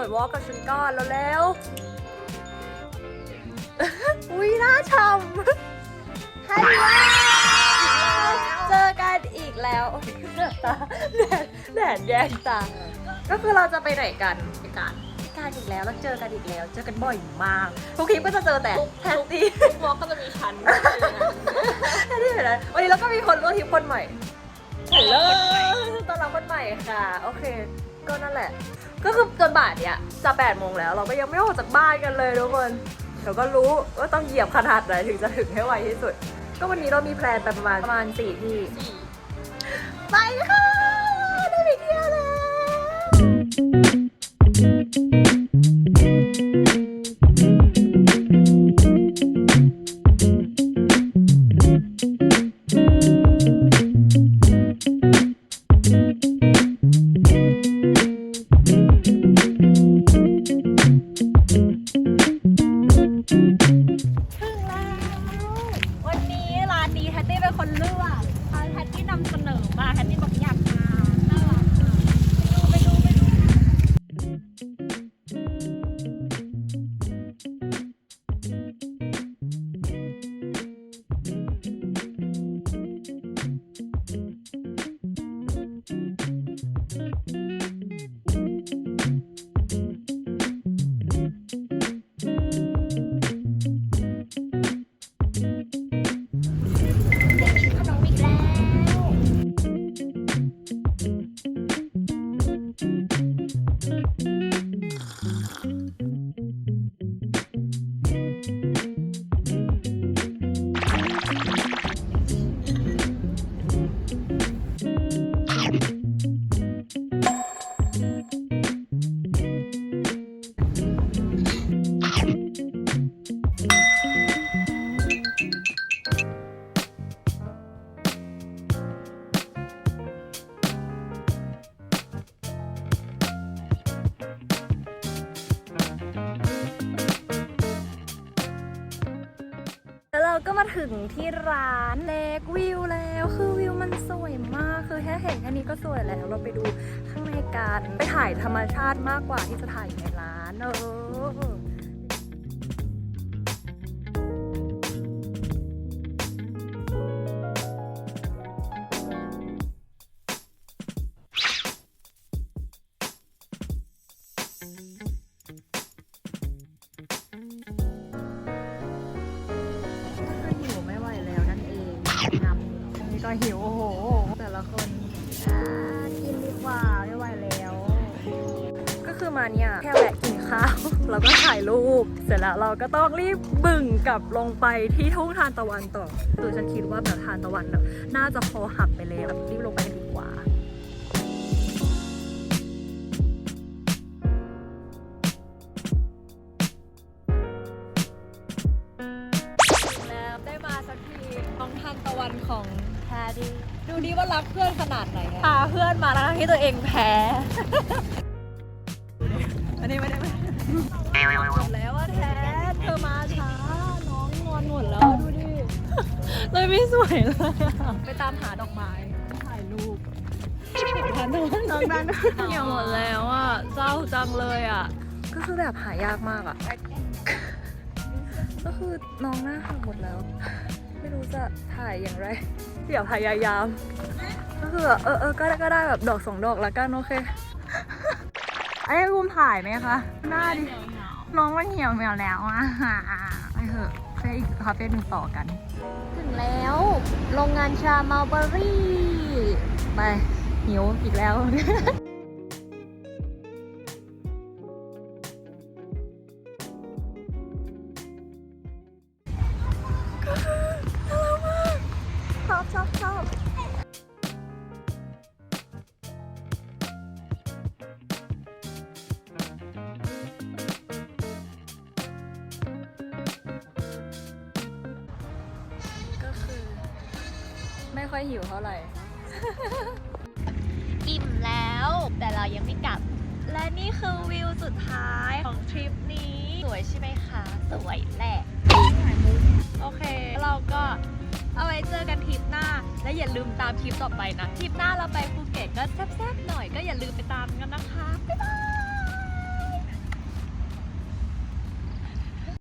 ปิดวอล์กกับฉันก่อนแล้วแล้ว อุ้ยน่าชมฮัลโหลเจอกันอีกแล้วตาแดดแดดแยงตา ก็คือเราจะไปไหนกันไปกันการอีกแล้วแล้วเจอกันอีกแล้ว เจอกันบ่อยมากทุกคลิปก็จะเจอแต่แพตตี้วอล์กก็จะมีชั้นแพตตี้เห็นไหมวันนี้เราก็มีคนร่วมทริปคนใหม่ฮัลโหลตอนรับคนใหม่ค่ะ โอเค ก็นั่นแหละ ก็คือจนบ่ายเนี่ยจะ8โมงแล้ว เราก็ยังไม่ออกจากบ้านกันเลยทุกคนเดี๋ยวก็รู้ว่าต้องเหยียบขนาดไหนถึงจะถึงให้ไวที่สุด ก็วันนี้เรามีแพลนไปประมาณประมาณ4ที่ไปค่ะ แก็มาถึงที่ร้านเลกวิวแล้ว คือวิวมันสวยมาก คือแค่เห็นแค่นี้ก็สวยแล้ว เราไปดูข้างในกัน ไปถ่ายธรรมชาติมากกว่าที่จะถ่ายในร้านเออ ก็หิวโอ้โห แต่ละคนกินดีกว่าไม่ไหวแล้ว ก็คือมาเนี่ยแค่แวะกินข้าวแล้วก็ถ่ายรูป เสร็จแล้วเราก็ต้องรีบบึ่งกลับลงไปที่ทุ่งทานตะวันต่อคือฉันคิดว่าแบบทานตะวันแบบน่าจะคอหักไปเลยแบบรีบลงไปดีกว่าแล้วได้มาสักทีท้องทานตะวันของ ดดี้ดูดิว่ารักเพื่อนขนาดไหนพาเพื่อนมาแล้วที่ตัวเองแพ้ไม่ได้ไม่ได้ไม่ได้หมดแล้วว่าแท้เธอมาช้า น้องงอนหมดแล้วดูดิ เลยไม่สวยเลยอะไปตามหาดอกไม้ถ่ายรูปน้องนั้นเหี่ยวหมดแล้วอะเศร้าจังเลยอะ ก็คือแบบหายากมากอะ ก็คือน้องหน้าหักหมดแล้ว ไม่รู้จะถ่ายอย่างไรเดี๋ยวพยายาม ก็คือแบบเออเออก็ได้ก็ได้แบบดอกสองดอกละกันโอเคไอ้ภูมถ่ายไหมคะหน้าดิน้องมันเหี่ยวเหมียวแล้วอะไปเถอะไปอีกคาเฟ่หนึ่งต่อกัน ถึงแล้วโรงงานชาเมลเบอรี่ ไปหิวอีกแล้ว ค่อยหิวเท่าไหร่ อิ่มแล้ว แต่เรายังไม่กลับ และนี่คือวิวสุดท้ายของทริปนี้ สวยใช่ไหมคะ สวยแหละ โอเค เราก็เอาไว้เจอกันทริปหน้า และอย่าลืมตามทริปต่อไปนะ ทริปหน้าเราไปภูเก็ตก็แซ่บๆหน่อยก็อย่าลืมไปตามกันนะคะ บ๊ายบาย